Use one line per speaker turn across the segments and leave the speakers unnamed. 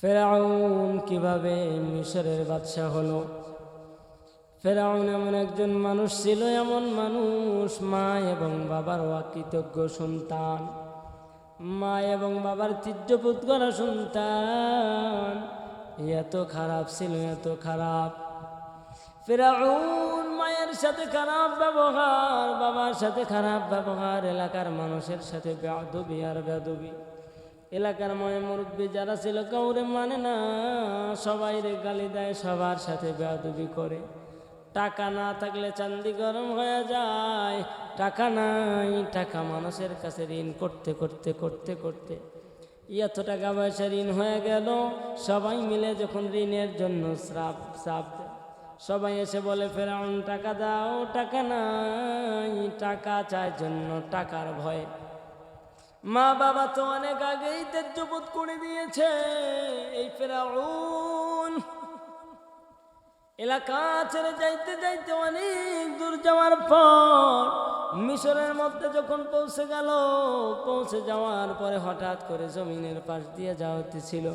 ফেরাউন কীভাবে মিশরের বাদশাহ হলো? ফেরাউন এমন একজন মানুষ ছিল, এমন মানুষ মা এবং বাবার অকৃতজ্ঞ সন্তান। মা এবং বাবার তির্যপুত করা সন্তান। এত খারাপ ছিল এত খারাপ। ফেরাউন মায়ের সাথে খারাপ ব্যবহার, বাবার সাথে খারাপ ব্যবহার, এলাকার মানুষের সাথে বেদবি আর বেদবি এলাকার ময় মুরব্বী যারা ছিল, কাউরে মানে না, সবাই রে গালি দেয়, সবার সাথে বেদবি করে। টাকা না থাকলে চান্দি গরম হয়ে যায়, টাকা নাই, টাকা মানুষের কাছে ঋণ করতে করতে করতে করতে। এত টাকা পয়সা ঋণ হয়ে গেল, সবাই মিলে যখন ঋণের জন্য শ্রাপ শ্রাপ সবাই এসে বলে, ফেরাউন, টাকা দাও, টাকা নাই, টাকা চায় জন্য, টাকার ভয়ে। মা বাবা তো অনেক আগেই তেজ্যবোধ করে দিয়েছে। এই ফেরাউন, এলাকা ছেড়ে যাইতে যাইতে অনেক দূর যাওয়ার পর মিশরের মধ্যে যখন পৌঁছে গেল, পৌঁছে যাওয়ার পরে হঠাৎ করে জমিনের পাশ দিয়ে যাওয়াতে ছিল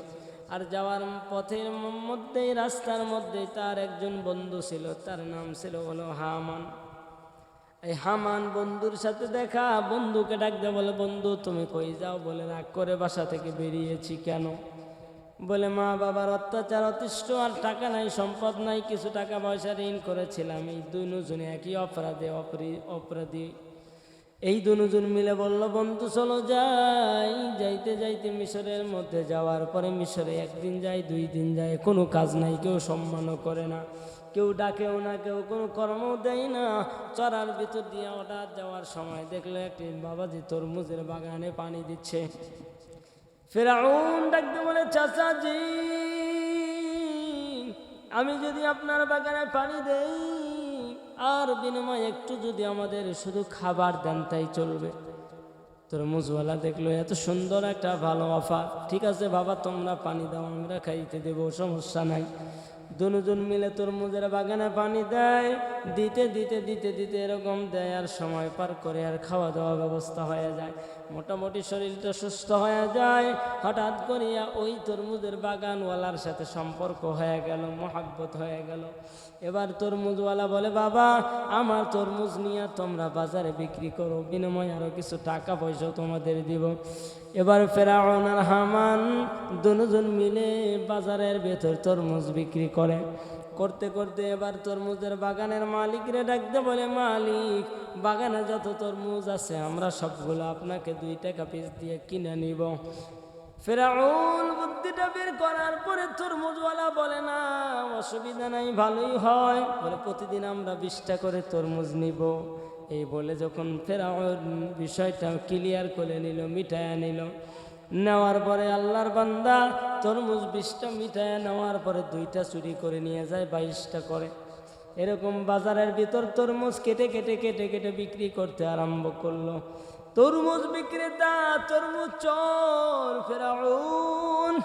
আর যাওয়ার পথের মধ্যেই, রাস্তার মধ্যেই তার একজন বন্ধু ছিল, তার নাম ছিল হলো হামান। এই হামান বন্ধুর সাথে দেখা, বন্ধুকে ডাকতে বলে, বন্ধু, তুমি কই যাও? বলে, রাগ করে বাসা থেকে বেরিয়েছি কেন? বলে, মা বাবার অত্যাচার অতিষ্ঠ, আর টাকা নাই, সম্পদ নাই, কিছু টাকা পয়সা ঋণ করেছিলাম। এই দুজনে একই অপরাধে অপরি, অপরাধী। এই দুজন মিলে বলল, বন্ধু, চলো যাই। যাইতে যাইতে মিশরের মধ্যে যাওয়ার পরে মিশরে একদিন যায়, দুই দিন যায়, কোনো কাজ নাই, কেউ সম্মানও করে না। কেউ ডাকেও না, কেউ কোনো কর্মও দেয় না। চড়ার ভিতর দিয়ে হঠাৎ যাওয়ার সময় দেখল একটি বাবাজি তরমুজের বাগানে পানি দিচ্ছে। ফেরাউন ডাকতে বলে, চাচাজি, আমি যদি আপনার বাগানে পানি দেই, আর বিনিময়ে একটু যদি আমাদের শুধু খাবার দেন, তাই চলবে। তরমুজওয়ালা দেখল, এত সুন্দর একটা ভালো অফার। ঠিক আছে বাবা, তোমরা পানি দাও, আমরা খাইতে দেবো, সমস্যা নাই। দুজন মিলে তরমুজের বাগানে পানি দেয়, দিতে দিতে দিতে দিতে এরকম দেয়, আর সময় পার করে আর খাওয়া দাওয়া ব্যবস্থা হয়ে যায়। মোটামুটি শরীরটা সুস্থ হয়ে যায়। হঠাৎ করিয়া ওই তরমুজের বাগানওয়ালার সাথে সম্পর্ক হয়ে গেল, মহাব্বত হয়ে গেল। এবার তরমুজওয়ালা বলে, বাবা, আমার তরমুজ নিয়ে তোমরা বাজারে বিক্রি করো, বিনিময়ে আরও কিছু টাকা পয়সাও তোমাদের দিব। এবার ফেরাউন হামান দুজন মিলে বাজারের ভেতর তরমুজ বিক্রি করে। করতে করতে এবার তরমুজের বাগানের মালিকরে ডাকতে বলে, মালিক, বাগানে যত তরমুজ আছে, আমরা সবগুলো আপনাকে দুই টাকা পিস দিয়ে কিনে নিব। ফেরাউন বুদ্ধিটা বের করার পরে তরমুজওয়ালা বলে, না, অসুবিধা নাই, ভালোই হয়। বলে, প্রতিদিন আমরা বিশটা করে তরমুজ নিব। এই বলে যখন ফেরাউন বিষয়টা ক্লিয়ার করে নিল, মিটায়া নিল, নেওয়ার পরে আল্লাহর বান্দা তরমুজ বিশটা মিটায়া নেওয়ার পরে দুইটা চুরি করে নিয়ে যায়, বাইশটা করে। এরকম বাজারের ভিতর তরমুজ কেটে কেটে কেটে কেটে বিক্রি করতে আরম্ভ করল। তরমুজ বিক্রেতা, তরমুজ চোর, ফেরাউন।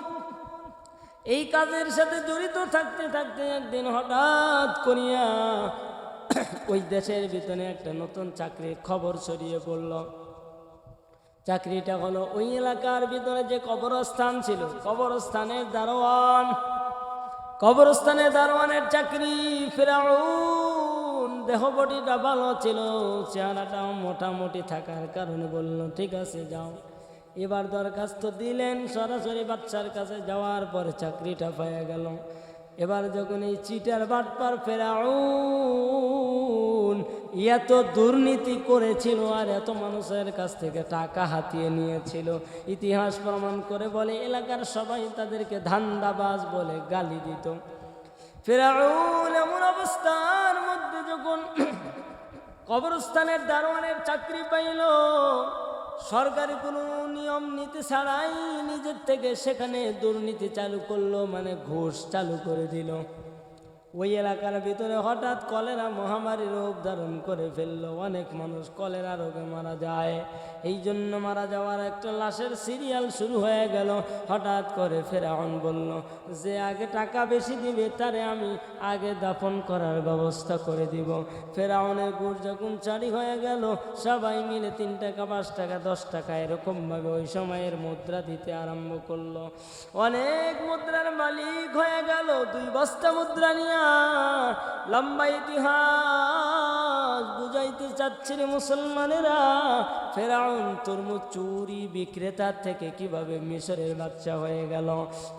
এই কাজের সাথে জড়িত থাকতে থাকতে একদিন হঠাৎ করিয়া ওই দেশের ভিতরে একটা নতুন চাকরির খবর ছড়িয়ে পড়ল। চাকরিটা হলো ওই এলাকার ভিতরে যে কবরস্থান ছিল, কবরস্থানের দারোয়ান। কবরস্থানে দারোয়ানের চাকরি ফেরাউন দেহবটিটা ভালো ছিল, চেহারাটাও মোটামুটি থাকার কারণে বলল, ঠিক আছে, যাও। এবার দরখাস্ত দিলেন, সরাসরি বাচ্চার কাছে যাওয়ার পরে চাকরিটা পাওয়া গেল। এবার যখন এই চিটার বাটপার ফেরাউন এত দুর্নীতি করেছিল আর এত মানুষের কাছ থেকে টাকা হাতিয়ে নিয়েছিল। ইতিহাস প্রমাণ করে বলে, এলাকার সবাই তাদেরকে ধান্দাবাজ বলে গালি দিত। ফেরাউন এমন অবস্থার মধ্যে যখন কবরস্থানের দারোয়ানের চাকরি পাইল, সরকারি কোনো নিয়ম নীতি ছাড়াই নিজের থেকে সেখানে দুর্নীতি চালু করল মানে ঘুষ চালু করে দিল। ওই এলাকার ভিতরে হঠাৎ কলেরা মহামারী রূপ ধারণ করে ফেলল। অনেক মানুষ কলেরা রোগে মারা যায়। এই জন্য মারা যাওয়ার একটা লাশের সিরিয়াল শুরু হয়ে গেল। হঠাৎ করে ফেরাউন বলল, যে আগে টাকা বেশি দিবে, তারে আমি আগে দাফন করার ব্যবস্থা করে দিব। ফেরাউনের গুড় যখন চারি হয়ে গেল, সবাই মিলে তিন টাকা, পাঁচ টাকা, দশ টাকা এরকমভাবে ওই সময়ের মুদ্রা দিতে আরম্ভ করল। অনেক মুদ্রার মালিক হয়ে গেল। দুই বস্তা মুদ্রা নিয়ে লম্বা ইতিহাস বুঝাইতে চাচ্ছে রে মুসলমানেরা, ফেরাউন তরমুজ চুরি বিক্রেতার থেকে কীভাবে মিশরের বাচ্চা হয়ে গেল?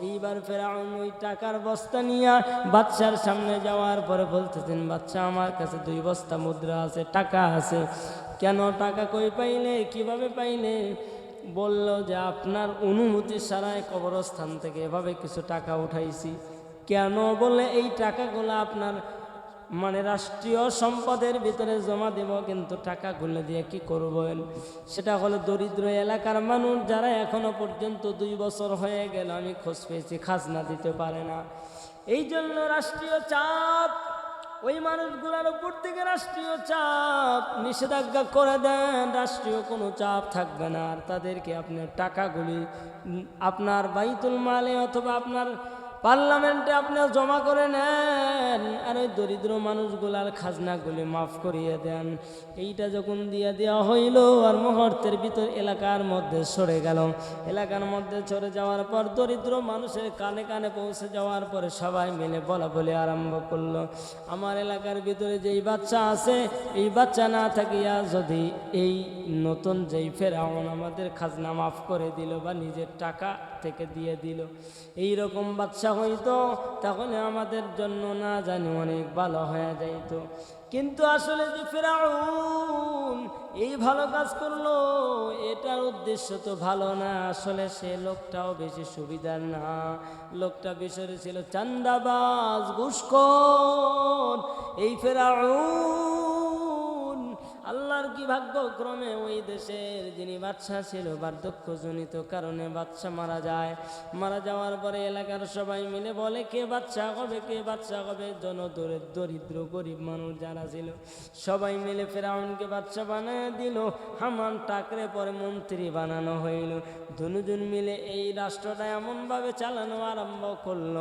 এইবার ফেরাউন ওই টাকার বস্তা নিয়ে বাচ্চার সামনে যাওয়ার পরে বলতেছেন বাচ্চা আমার কাছে দুই বস্তা মুদ্রা আছে, টাকা আছে। কেন, টাকা কই পাইলে? কীভাবে পাইলে? বলল যে, আপনার অনুমতি ছাড়াই কবরস্থান থেকে এভাবে কিছু টাকা উঠাইছি। কেন বলে এই টাকাগুলো আপনার মানে রাষ্ট্রীয় সম্পদের ভিতরে জমা দেব, কিন্তু টাকাগুলো দিয়ে কি করবেন? সেটা হলো দরিদ্র এলাকার মানুষ যারা এখনও পর্যন্ত দুই বছর হয়ে গেল, আমি খোঁজ পেয়েছি, খাজনা দিতে পারে না। এই জন্য রাষ্ট্রীয় চাপ, ওই মানুষগুলোর উপর থেকে রাষ্ট্রীয় চাপ নিষেধাজ্ঞা করে দেন, রাষ্ট্রীয় কোনো চাপ থাকবে না। আর তাদেরকে আপনার টাকাগুলি, আপনার বাইতুল মালে অথবা আপনার পার্লামেন্টে আপনার জমা করে নেন। আর ওই দরিদ্র মানুষগুলার খাজনাগুলি মাফ করিয়ে দেন। এইটা যখন দিয়ে দেওয়া হইল আর মুহূর্তের ভিতর এলাকার মধ্যে সরে গেল। এলাকার মধ্যে সরে যাওয়ার পর দরিদ্র মানুষের কানে কানে পৌঁছে যাওয়ার পরে সবাই মিলে বলা বলে আরম্ভ করল। আমার এলাকার ভিতরে যেই বাচ্চা আছে, এই বাচ্চা না থাকিয়া যদি এই নতুন যেই ফেরাউন আমাদের খাজনা মাফ করে দিল বা নিজের টাকা থেকে দিয়ে দিল এই রকম বাচ্চা হইতো তাহলে আমাদের জন্য না জানি অনেক ভালো হয়ে যাইত। কিন্তু আসলে যে ফেরাউন এই ভালো কাজ করল, এটার উদ্দেশ্য তো ভালো না। আসলে সে লোকটাও বেশি সুবিধার না। লোকটা বিষয় ছিল চান্দাবাজ ঘুষখোর এই ফেরাউন আল্লাহর কি ভাগ্যক্রমে ওই দেশের যিনি বাচ্চা ছিল, বার্ধক্যজনিত কারণে বাচ্চা মারা যায়। মারা যাওয়ার পরে এলাকার সবাই মিলে বলে, কে বাচ্চা হবে, কে বাচ্চা হবে? জন দরিদ্র, গরিব মানুষ যারা ছিল, সবাই মিলে ফেরাউনকে বাচ্চা বানায় দিল। হামান টাকরে পরে মন্ত্রী বানানো হইল। দুজন মিলে এই রাষ্ট্রটা এমনভাবে চালানো আরম্ভ করল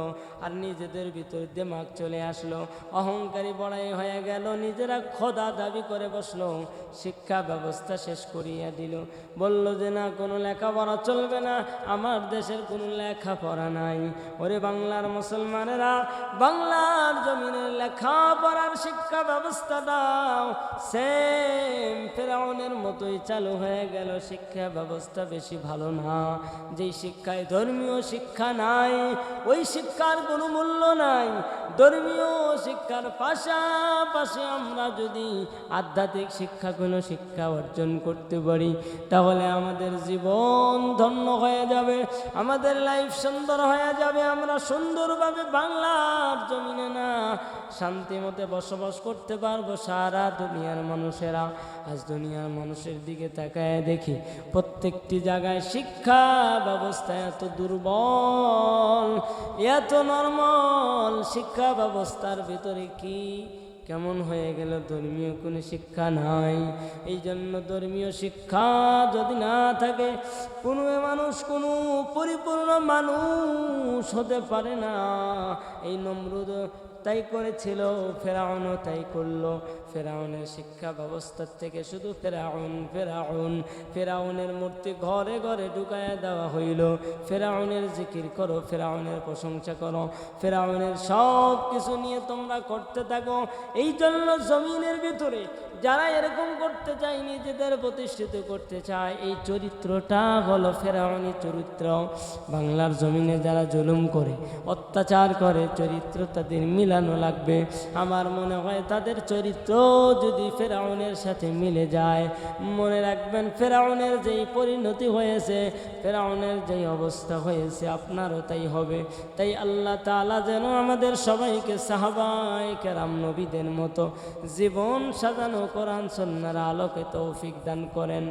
আর নিজেদের ভিতর দেমাগ চলে আসলো। অহংকারী বড়াই হয়ে গেল, নিজেরা খোদা দাবি করে বসল। শিক্ষা ব্যবস্থা শেষ করিয়া দিল। বলল যে, না, কোনো লেখাপড়া চলবে না। আমার দেশের কোনো লেখাপড়া নাই। ওরে বাংলার মুসলমানেরা, বাংলার জমিনের লেখাপড়ার শিক্ষা ব্যবস্থা দাও। সেম ফেরাউনের মতোই চালু হয়ে গেল। শিক্ষা ব্যবস্থা বেশি ভালো না। যেই শিক্ষায় ধর্মীয় শিক্ষা নাই, ওই শিক্ষার কোনো মূল্য নাই। ধর্মীয় শিক্ষার পাশাপাশি আমরা যদি আধ্যাত্মিক শিক্ষা কোনো শিক্ষা অর্জন করতে পারি, তাহলে আমাদের জীবন ধন্য হয়ে যাবে, আমাদের লাইফ সুন্দর হয়ে যাবে, আমরা সুন্দরভাবে বাংলার জমিনে না শান্তি মতে বসবাস করতে পারব সারা দুনিয়ার মানুষেরা। আজ দুনিয়ার মানুষের দিকে তাকায় দেখি, প্রত্যেকটি জায়গায় শিক্ষা ব্যবস্থা এত দুর্বল, এত নর্মাল শিক্ষা ব্যবস্থার ভিতরে কি কেমন হয়ে গেল ধর্মীয় কোনো শিক্ষা নাই। এই জন্য ধর্মীয় শিক্ষা যদি না থাকে, কোনো মানুষ, কোনো পরিপূর্ণ মানুষ হতে পারে না। এই নমরুদ তাই করেছিল, ফেরাউনও তাই করল। ফেরাউনের শিক্ষা ব্যবস্থার থেকে শুধু ফেরাউন ফেরাউন, ফেরাউনের মূর্তি ঘরে ঘরে ঢুকায়া দেওয়া হইল। ফেরাউনের জিকির করো, ফেরাউনের প্রশংসা করো। ফেরাউনের সব কিছু নিয়ে তোমরা করতে থাকো। এই জন্য জমিনের ভিতরে যারা এরকম করতে চায়, নিজেদের প্রতিষ্ঠিত করতে চায়, এই চরিত্রটা হলো ফেরাউনি চরিত্র। বাংলার জমিনে যারা জুলুম করে, অত্যাচার করে, চরিত্র তাদের মিলানো লাগবে। আমার মনে হয় তাদের চরিত্র যদি ফেরাউনের সাথে মিলে যায়, মনে রাখবেন ফেরাউনের যেই পরিণতি হয়েছে, ফেরাউনের যেই অবস্থা হয়েছে, আপনারও তাই হবে। তাই আল্লাহ তাআলা যেন আমাদের সবাইকে সাহাবাই কেরাম, নবীদের মতো জীবন সাজানো কোরআন সন্ন্যার আলোকে তৌফিক দান করেন।